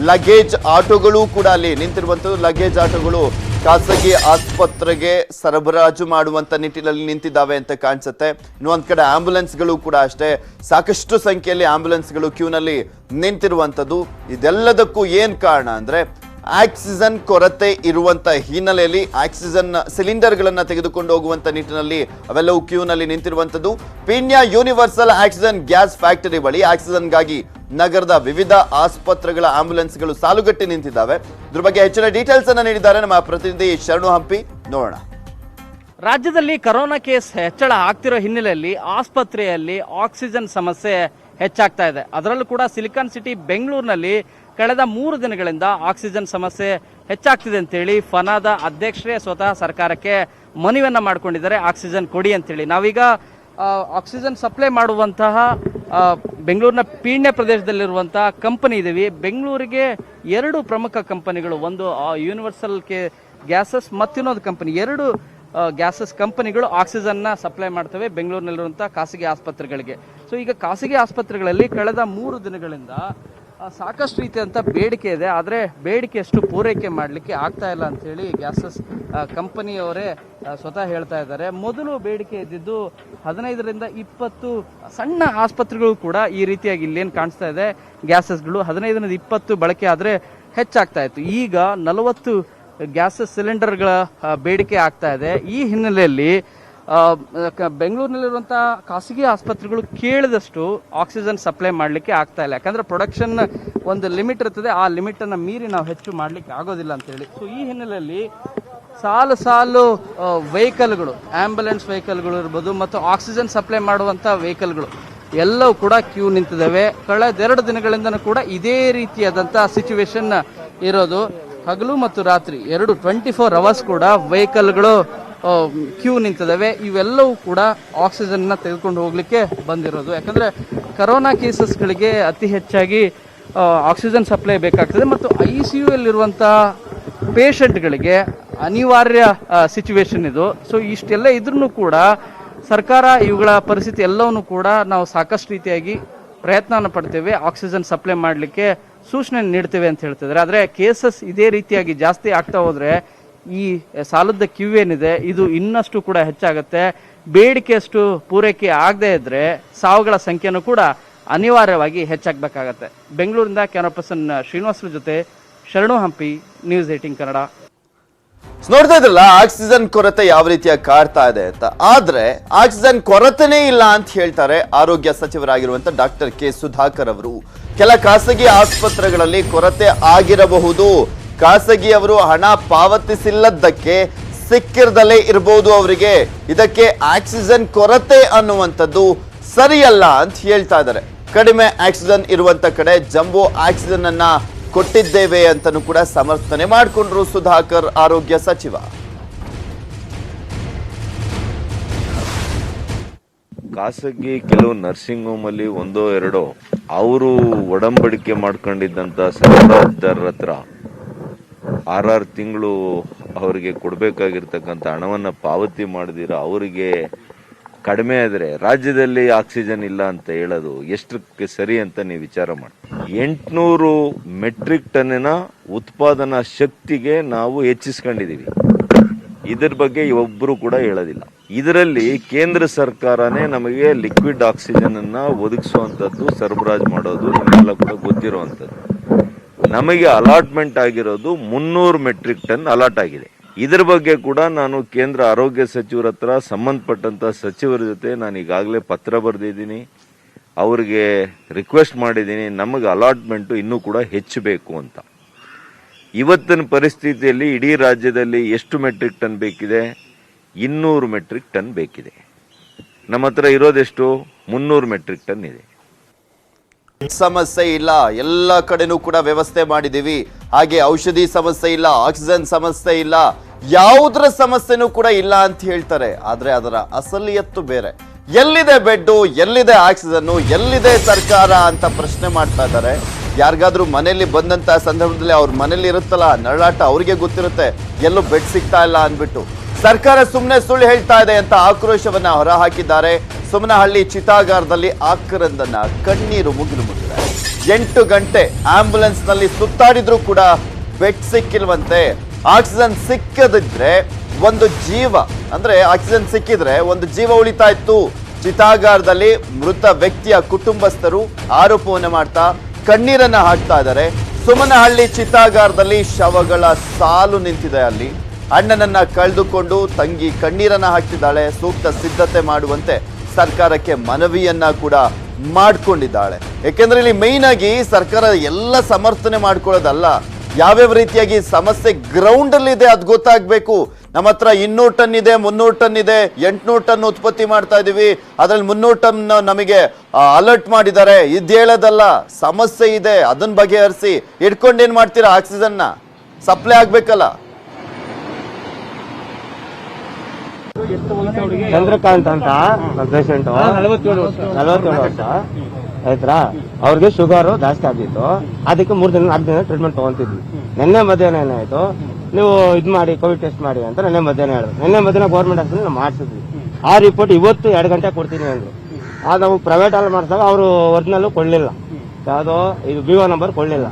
ಲಗೇಜ್ ಆಟೋಗಳು ಕೂಡ ಅಲ್ಲಿ ನಿಂತಿರುವಂಥದ್ದು. ಲಗೇಜ್ ಆಟೋಗಳು ಖಾಸಗಿ ಆಸ್ಪತ್ರೆಗೆ ಸರಬರಾಜು ಮಾಡುವಂತ ನಿಟ್ಟಿನಲ್ಲಿ ನಿಂತಿದ್ದಾವೆ ಅಂತ ಕಾಣಿಸುತ್ತೆ. ಇನ್ನೊಂದ್ ಕಡೆ ಆಂಬ್ಯುಲೆನ್ಸ್ಗಳು ಕೂಡ ಅಷ್ಟೇ. ಸಾಕಷ್ಟು ಸಂಖ್ಯೆಯಲ್ಲಿ ಆಂಬ್ಯುಲೆನ್ಸ್ಗಳು ಕ್ಯೂನಲ್ಲಿ ನಿಂತಿರುವಂತದ್ದು ಇದೆಲ್ಲದಕ್ಕೂ ಏನು ಕಾರಣ ಅಂದ್ರೆ ಆಕ್ಸಿಜನ್ ಕೊರತೆ ಇರುವಂತ ಹಿನ್ನೆಲೆಯಲ್ಲಿ ಆಕ್ಸಿಜನ್ ಸಿಲಿಂಡರ್ಗಳನ್ನು ತೆಗೆದುಕೊಂಡು ಹೋಗುವಂತ ನಿಟ್ಟಿನಲ್ಲಿ ಅವೆಲ್ಲವೂ ಕ್ಯೂನಲ್ಲಿ ನಿಂತಿರುವಂತದ್ದು Peenya universal oxygen gas factory ಬಳಿ ಆಕ್ಸಿಜನ್ಗಾಗಿ ನಗರದ ವಿವಿಧ ಆಸ್ಪತ್ರೆಗಳ ಆಂಬ್ಯುಲೆನ್ಸ್ಗಳು ಸಾಲುಗಟ್ಟಿ ನಿಂತಿದ್ದಾವೆ. ಇದ್ರ ಬಗ್ಗೆ ಹೆಚ್ಚಿನ ಡೀಟೇಲ್ಸ್ ಅನ್ನ ನೀಡಿದ್ದಾರೆ ನಮ್ಮ ಪ್ರತಿನಿಧಿ ಶರಣು ಹಂಪಿ. ನೋಡೋಣ. ರಾಜ್ಯದಲ್ಲಿ ಕರೋನಾ ಕೇಸ್ ಹೆಚ್ಚಳ ಆಗ್ತಿರೋ ಹಿನ್ನೆಲೆಯಲ್ಲಿ ಆಸ್ಪತ್ರೆಯಲ್ಲಿ ಆಕ್ಸಿಜನ್ ಸಮಸ್ಯೆ ಹೆಚ್ಚಾಗ್ತಾ ಇದೆ. ಅದರಲ್ಲೂ ಕೂಡ ಸಿಲಿಕಾನ್ ಸಿಟಿ ಬೆಂಗಳೂರಿನಲ್ಲಿ ಕಳೆದ ಮೂರು ದಿನಗಳಿಂದ ಆಕ್ಸಿಜನ್ ಸಮಸ್ಯೆ ಹೆಚ್ಚಾಗ್ತಿದೆ ಅಂತೇಳಿ ಫನಾದ ಅಧ್ಯಕ್ಷರೇ ಸ್ವತಃ ಸರ್ಕಾರಕ್ಕೆ ಮನವಿಯನ್ನು ಮಾಡಿಕೊಂಡಿದ್ದಾರೆ. ಆಕ್ಸಿಜನ್ ಕೊಡಿ ಅಂತೇಳಿ. ನಾವೀಗ ಆಕ್ಸಿಜನ್ ಸಪ್ಲೈ ಮಾಡುವಂತಹ ಬೆಂಗಳೂರಿನ ಪೀಣ್ಯ ಪ್ರದೇಶದಲ್ಲಿರುವಂತಹ ಕಂಪನಿ ಇದ್ದೀವಿ ಬೆಂಗಳೂರಿಗೆ ಎರಡು ಪ್ರಮುಖ ಕಂಪನಿಗಳು, ಒಂದು ಯೂನಿವರ್ಸಲ್ ಕೆ ಗ್ಯಾಸಸ್ ಮತ್ತಿನ್ನೊಂದು ಕಂಪನಿ. ಎರಡು ಗ್ಯಾಸಸ್ ಕಂಪನಿಗಳು ಆಕ್ಸಿಜನ್ನ ಸಪ್ಲೈ ಮಾಡ್ತವೆ ಬೆಂಗಳೂರಿನಲ್ಲಿರುವಂಥ ಖಾಸಗಿ ಆಸ್ಪತ್ರೆಗಳಿಗೆ. ಸೊ ಈಗ ಖಾಸಗಿ ಆಸ್ಪತ್ರೆಗಳಲ್ಲಿ ಕಳೆದ ಮೂರು ದಿನಗಳಿಂದ ಸಾಕಷ್ಟು ರೀತಿಯಂಥ ಬೇಡಿಕೆ ಇದೆ. ಆದರೆ ಬೇಡಿಕೆ ಅಷ್ಟು ಪೂರೈಕೆ ಮಾಡಲಿಕ್ಕೆ ಆಗ್ತಾ ಇಲ್ಲ ಅಂಥೇಳಿ ಗ್ಯಾಸಸ್ ಕಂಪನಿಯವರೇ ಸ್ವತಃ ಹೇಳ್ತಾ ಇದ್ದಾರೆ. ಮೊದಲು ಬೇಡಿಕೆ ಇದ್ದಿದ್ದು ಹದಿನೈದರಿಂದ ಇಪ್ಪತ್ತು ಸಣ್ಣ ಆಸ್ಪತ್ರೆಗಳು ಕೂಡ ಈ ರೀತಿಯಾಗಿ ಇಲ್ಲೇನು ಕಾಣಿಸ್ತಾ ಇದೆ. ಗ್ಯಾಸಸ್ಗಳು ಹದಿನೈದರಿಂದ ಇಪ್ಪತ್ತು ಬಳಕೆ ಆದರೆ ಹೆಚ್ಚಾಗ್ತಾ ಇತ್ತು. ಈಗ ನಲವತ್ತು ಗ್ಯಾಸಸ್ ಸಿಲಿಂಡರ್ಗಳ ಬೇಡಿಕೆ ಆಗ್ತಾ ಇದೆ. ಈ ಹಿನ್ನೆಲೆಯಲ್ಲಿ ಬೆಂಗಳೂರಿನಲ್ಲಿರುವಂಥ ಖಾಸಗಿ ಆಸ್ಪತ್ರೆಗಳು ಕೇಳಿದಷ್ಟು ಆಕ್ಸಿಜನ್ ಸಪ್ಲೈ ಮಾಡಲಿಕ್ಕೆ ಆಗ್ತಾ ಇಲ್ಲ. ಯಾಕಂದರೆ ಪ್ರೊಡಕ್ಷನ್ ಒಂದು ಲಿಮಿಟ್ ಇರ್ತದೆ, ಆ ಲಿಮಿಟನ್ನು ಮೀರಿ ನಾವು ಹೆಚ್ಚು ಮಾಡಲಿಕ್ಕೆ ಆಗೋದಿಲ್ಲ ಅಂತೇಳಿ ಸೊ ಈ ಹಿನ್ನೆಲೆಯಲ್ಲಿ ಸಾಲು ಸಾಲು ವೆಹಿಕಲ್ಗಳು ಆ್ಯಂಬುಲೆನ್ಸ್ ವೆಹಿಕಲ್ಗಳು ಇರ್ಬೋದು ಮತ್ತು ಆಕ್ಸಿಜನ್ ಸಪ್ಲೈ ಮಾಡುವಂಥ ವೆಹಿಕಲ್ಗಳು, ಎಲ್ಲವೂ ಕೂಡ ಕ್ಯೂ ನಿಂತಿದ್ದಾವೆ. ಕಳೆದೆರಡು ದಿನಗಳಿಂದನೂ ಕೂಡ ಇದೇ ರೀತಿಯಾದಂಥ ಸಿಚುವೇಶನ್ ಇರೋದು. ಹಗಲು ಮತ್ತು ರಾತ್ರಿ ಎರಡು ಟ್ವೆಂಟಿ ಫೋರ್ ಅವರ್ಸ್ ಕೂಡ ವೆಹಿಕಲ್ಗಳು ಕ್ಯೂ ನಿಂತಿದ್ದಾವೆ. ಇವೆಲ್ಲವೂ ಕೂಡ ಆಕ್ಸಿಜನ್ನ ತೆಗೆದುಕೊಂಡು ಹೋಗಲಿಕ್ಕೆ ಬಂದಿರೋದು. ಯಾಕಂದ್ರೆ ಕರೋನಾ ಕೇಸಸ್ಗಳಿಗೆ ಅತಿ ಹೆಚ್ಚಾಗಿ ಆಕ್ಸಿಜನ್ ಸಪ್ಲೈ ಬೇಕಾಗ್ತದೆ ಮತ್ತು ಐ ಸಿ ಯು ಅಲ್ಲಿರುವಂತಹ ಪೇಷಂಟ್ಗಳಿಗೆ ಅನಿವಾರ್ಯ ಸಿಚುವೇಶನ್ ಇದು. ಸೊ ಇಷ್ಟೆಲ್ಲ ಇದ್ರೂ ಕೂಡ ಸರ್ಕಾರ ಇವುಗಳ ಪರಿಸ್ಥಿತಿ ಎಲ್ಲವನ್ನೂ ಕೂಡ ನಾವು ಸಾಕಷ್ಟು ರೀತಿಯಾಗಿ ಪ್ರಯತ್ನವನ್ನು ಪಡ್ತೇವೆ. ಆಕ್ಸಿಜನ್ ಸಪ್ಲೈ ಮಾಡಲಿಕ್ಕೆ ಸೂಚನೆ ನೀಡ್ತೇವೆ ಅಂತ ಹೇಳ್ತಿದ್ದಾರೆ. ಆದರೆ ಕೇಸಸ್ ಇದೇ ರೀತಿಯಾಗಿ ಜಾಸ್ತಿ ಆಗ್ತಾ ಹೋದರೆ ಈ ಸಾಲದ ಕ್ಯೂ ಏನಿದೆ, ಇದು ಇನ್ನಷ್ಟು ಕೂಡ ಹೆಚ್ಚಾಗುತ್ತೆ. ಬೇಡಿಕೆಯಷ್ಟು ಪೂರೈಕೆ ಆಗದೇ ಇದ್ರೆ ಸಾವುಗಳ ಸಂಖ್ಯೆನೂ ಕೂಡ ಅನಿವಾರ್ಯವಾಗಿ ಹೆಚ್ಚಾಗಬೇಕಾಗತ್ತೆ. ಬೆಂಗಳೂರಿಂದ ಕ್ಯಾಮರಾ ಪರ್ಸನ್ ಶ್ರೀನಿವಾಸ್ರ ಜೊತೆ ಶರಣು ಹಂಪಿ ನ್ಯೂಸ್ ಏಟಿಂಗ್ ಕನ್ನಡ. ನೋಡ್ತಾ ಇದ್ರಲ್ಲ, ಆಕ್ಸಿಜನ್ ಕೊರತೆ ಯಾವ ರೀತಿಯ ಕಾಡ್ತಾ ಇದೆ ಅಂತ. ಆದ್ರೆ, ಆಕ್ಸಿಜನ್ ಕೊರತೆನೇ ಇಲ್ಲ ಅಂತ ಹೇಳ್ತಾರೆ ಆರೋಗ್ಯ ಸಚಿವರಾಗಿರುವಂತ ಡಾಕ್ಟರ್ ಕೆ ಸುಧಾಕರ್ ಅವರು. ಕೆಲ ಖಾಸಗಿ ಆಸ್ಪತ್ರೆಗಳಲ್ಲಿ ಕೊರತೆ ಆಗಿರಬಹುದು. ಖಾಸಗಿಯವರು ಹಣ ಪಾವತಿಸಿಲ್ಲದಕ್ಕೆ ಸಿಕ್ಕಿರದಲ್ಲೇ ಇರಬಹುದು ಅವರಿಗೆ. ಇದಕ್ಕೆ ಆಕ್ಸಿಜನ್ ಕೊರತೆ ಅನ್ನುವಂಥದ್ದು ಸರಿಯಲ್ಲ ಅಂತ ಹೇಳ್ತಾ ಇದ್ದಾರೆ. ಕಡಿಮೆ ಆಕ್ಸಿಜನ್ ಇರುವಂತ ಕಡೆ ಜಂಬೋ ಆಕ್ಸಿಜನ್ ಅನ್ನ ಕೊಟ್ಟಿದ್ದೇವೆ ಅಂತನೂ ಕೂಡ ಸಮರ್ಥನೆ ಮಾಡಿಕೊಂಡ್ರು ಸುಧಾಕರ್ ಆರೋಗ್ಯ ಸಚಿವ. ಖಾಸಗಿ ಕೆಲವು ನರ್ಸಿಂಗ್ ಹೋಮ್ ಅಲ್ಲಿ ಒಂದೋ ಎರಡೋ ಅವರು ಒಡಂಬಡಿಕೆ ಮಾಡ್ಕೊಂಡಿದ್ದಂತ ಸರ್ಕಾರದಾರರ ಹತ್ರ ಆರಾರು ತಿಂಗಳು ಅವರಿಗೆ ಕೊಡಬೇಕಾಗಿರ್ತಕ್ಕಂಥ ಹಣವನ್ನ ಪಾವತಿ ಮಾಡದಿರ, ಅವರಿಗೆ ಕಡಿಮೆ ಆದರೆ ರಾಜ್ಯದಲ್ಲಿ ಆಕ್ಸಿಜನ್ ಇಲ್ಲ ಅಂತ ಹೇಳೋದು ಎಷ್ಟಕ್ಕೆ ಸರಿ ಅಂತ ನೀವು ವಿಚಾರ ಮಾಡಿ. ಎಂಟುನೂರು ಮೆಟ್ರಿಕ್ ಟನ್ನಿನ ಉತ್ಪಾದನಾ ಶಕ್ತಿಗೆ ನಾವು ಹೆಚ್ಚಿಸ್ಕೊಂಡಿದ್ದೀವಿ ಇದ್ರ ಬಗ್ಗೆ ಒಬ್ಬರು ಕೂಡ ಹೇಳೋದಿಲ್ಲ. ಇದರಲ್ಲಿ ಕೇಂದ್ರ ಸರ್ಕಾರನೇ ನಮಗೆ ಲಿಕ್ವಿಡ್ ಆಕ್ಸಿಜನ್ ಅನ್ನ ಒದಗಿಸುವಂತದ್ದು ಸರಬರಾಜು ಮಾಡೋದು, ನಿಮಗೆಲ್ಲ ಕೂಡ ಗೊತ್ತಿರುವಂತದ್ದು ನಮಗೆ ಅಲಾಟ್ಮೆಂಟ್ ಆಗಿರೋದು ಮುನ್ನೂರು ಮೆಟ್ರಿಕ್ ಟನ್ ಅಲಾಟ್ ಆಗಿದೆ. ಇದ್ರ ಬಗ್ಗೆ ಕೂಡ ನಾನು ಕೇಂದ್ರ ಆರೋಗ್ಯ ಸಚಿವರ ಹತ್ರ ಸಂಬಂಧಪಟ್ಟಂತ ಸಚಿವರ ಜೊತೆ ನಾನು ಈಗಾಗಲೇ ಪತ್ರ ಬರೆದಿದ್ದೀನಿ. ಅವ್ರಿಗೆ ರಿಕ್ವೆಸ್ಟ್ ಮಾಡಿದ್ದೀನಿ, ನಮಗೆ ಅಲಾಟ್ಮೆಂಟು ಇನ್ನೂ ಕೂಡ ಹೆಚ್ಚಬೇಕು ಅಂತ. ಇವತ್ತಿನ ಪರಿಸ್ಥಿತಿಯಲ್ಲಿ ಇಡೀ ರಾಜ್ಯದಲ್ಲಿ ಎಷ್ಟು ಮೆಟ್ರಿಕ್ ಟನ್ ಬೇಕಿದೆ? ಇನ್ನೂರು ಮೆಟ್ರಿಕ್ ಟನ್ ಬೇಕಿದೆ. ನಮ್ಮ ಹತ್ರ ಇರೋದೆಷ್ಟು? ಮುನ್ನೂರು ಮೆಟ್ರಿಕ್ ಟನ್ ಇದೆ. ಸಮಸ್ಯೆ ಇಲ್ಲ. ಎಲ್ಲ ಕಡೆನೂ ಕೂಡ ವ್ಯವಸ್ಥೆ ಮಾಡಿದ್ದೀವಿ. ಹಾಗೆ ಔಷಧಿ ಸಮಸ್ಯೆ ಇಲ್ಲ, ಆಕ್ಸಿಜನ್ ಸಮಸ್ಯೆ ಇಲ್ಲ. ಯಾವುದ್ರ ಸಮಸ್ಯೆನೂ ಕೂಡ ಇಲ್ಲ ಅಂತ ಹೇಳ್ತಾರೆ. ಆದರೆ ಅದರ ಅಸಲಿಯತ್ತು ಬೇರೆ. ಎಲ್ಲಿದೆ ಬೆಡ್ಡು, ಎಲ್ಲಿದೆ ಆಕ್ಸಿಜನ್ ಎಲ್ಲಿದೆ ಸರ್ಕಾರ ಅಂತ ಪ್ರಶ್ನೆ ಮಾಡ್ತಾ ಇದ್ದಾರೆ. ಯಾರಿಗಾದ್ರೂ ಮನೆಯಲ್ಲಿ ಬಂದಂತಹ ಸಂದರ್ಭದಲ್ಲಿ ಅವ್ರ ಮನೇಲಿ ಇರುತ್ತಲ್ಲ, ನರಳಾಟ ಅವ್ರಿಗೆ ಗೊತ್ತಿರುತ್ತೆ. ಎಲ್ಲೂ ಬೆಡ್ ಸಿಗ್ತಾ ಇಲ್ಲ ಅಂದ್ಬಿಟ್ಟು. ಸರ್ಕಾರ ಸುಮ್ಮನೆ ಸುಳ್ಳು ಹೇಳ್ತಾ ಇದೆ ಅಂತ ಆಕ್ರೋಶವನ್ನ ಹೊರಹಾಕಿದ್ದಾರೆ. ಸುಮನಹಳ್ಳಿ ಚಿತಾಗಾರದಲ್ಲಿ ಆಕ್ರಂದನ್ನ ಕಣ್ಣೀರು ಮುಗಿಲು ಮುಟ್ಟಿದೆ ಎಂಟು ಗಂಟೆ ಆಂಬ್ಯುಲೆನ್ಸ್ನಲ್ಲಿ ಸುತ್ತಾಡಿದ್ರು ಕೂಡ ಬೆಡ್ ಸಿಕ್ಕಿಲ್ವಂತೆ. ಆಕ್ಸಿಜನ್ ಸಿಕ್ಕದಿದ್ರೆ ಒಂದು ಜೀವ, ಅಂದ್ರೆ ಆಕ್ಸಿಜನ್ ಸಿಕ್ಕಿದ್ರೆ ಒಂದು ಜೀವ ಉಳಿತಾ ಇತ್ತು. ಚಿತಾಗಾರದಲ್ಲಿ ಮೃತ ವ್ಯಕ್ತಿಯ ಕುಟುಂಬಸ್ಥರು ಆರೋಪವನ್ನು ಮಾಡ್ತಾ ಕಣ್ಣೀರನ್ನ ಹಾಕ್ತಾ ಇದ್ದಾರೆ. ಸುಮನಹಳ್ಳಿ ಚಿತಾಗಾರದಲ್ಲಿ ಶವಗಳ ಸಾಲು ನಿಂತಿದೆ ಅಲ್ಲಿ. ಅಣ್ಣನನ್ನ ಕಳೆದುಕೊಂಡು ತಂಗಿ ಕಣ್ಣೀರನ್ನ ಹಾಕ್ತಿದ್ದಾಳೆ ಸೂಕ್ತ ಸಿದ್ಧತೆ ಮಾಡುವಂತೆ ಸರ್ಕಾರಕ್ಕೆ ಮನವಿಯನ್ನ ಕೂಡ ಮಾಡ್ಕೊಂಡಿದ್ದಾಳೆ. ಯಾಕೆಂದ್ರೆ ಇಲ್ಲಿ ಮೈನ್ ಆಗಿ ಸರ್ಕಾರ ಎಲ್ಲ ಸಮರ್ಥನೆ ಮಾಡ್ಕೊಳ್ಳೋದಲ್ಲ, ಯಾವ್ಯಾವ ರೀತಿಯಾಗಿ ಸಮಸ್ಯೆ ಗ್ರೌಂಡ್ ಅಲ್ಲಿ ಇದೆ ಅದು ಗೊತ್ತಾಗ್ಬೇಕು. ನಮ್ಮ ಹತ್ರ ಇನ್ನೂರು ಟನ್ ಇದೆ, ಮುನ್ನೂರು ಟನ್ ಇದೆ, ಎಂಟ್ನೂರು ಟನ್ ಉತ್ಪತ್ತಿ ಮಾಡ್ತಾ ಇದೀವಿ. ಅದ್ರಲ್ಲಿ ಮುನ್ನೂರು ಟನ್ ನಮಗೆ ಅಲರ್ಟ್ ಮಾಡಿದ್ದಾರೆ. ಇದು ಹೇಳೋದಲ್ಲ, ಸಮಸ್ಯೆ ಇದೆ ಅದನ್ನ ಬಗೆಹರಿಸಿ. ಇಟ್ಕೊಂಡು ಏನು ಮಾಡ್ತೀರಾ ಆಕ್ಸಿಜನ್ನ ಸಪ್ಲೈ ಆಗ್ಬೇಕಲ್ಲ. ಚಂದ್ರಕಾಂತ್ ಅಂತ ಪೇಷಂಟ್ ನಲವತ್ತೇಳು ವರ್ಷ. ಆಯ್ತಾ? ಅವ್ರಿಗೆ ಶುಗರ್ ಜಾಸ್ತಿ ಆಗಿತ್ತು. ಅದಕ್ಕೆ ಮೂರ್ ದಿನ ನಾಲ್ಕು ದಿನ ಟ್ರೀಟ್ಮೆಂಟ್ ತಗೊಂತಿದ್ವಿ ನಿನ್ನೆ ಮಧ್ಯಾಹ್ನ ಏನಾಯ್ತು? ನೀವು ಇದ್ ಮಾಡಿ ಕೋವಿಡ್ ಟೆಸ್ಟ್ ಮಾಡಿ ಅಂತ ನಿನ್ನೆ ಮಧ್ಯಾಹ್ನ ಹೇಳಿದ್ರು. ನಿನ್ನೆ ಮಧ್ಯಾಹ್ನ ಗೌರ್ಮೆಂಟ್ ಹಾಸ್ಪಿಟಲ್ ನಾವು ಮಾಡಿಸಿದ್ವಿ. ಆ ರಿಪೋರ್ಟ್ ಇವತ್ತು ಎರಡು ಗಂಟೆ ಕೊಡ್ತೀನಿ ಅಂದ್ರು. ಆ ನಾವು ಪ್ರೈವೇಟ್ ಅಲ್ಲಿ ಮಾಡಿಸಿದಾಗ ಅವರು ಒರಿಜಿನಲ್ ಕೊಡಲಿಲ್ಲ. ಯಾವುದೋ ಇದು ಬಿ ಒ ನಂಬರ್ ಕೊಡಲಿಲ್ಲ.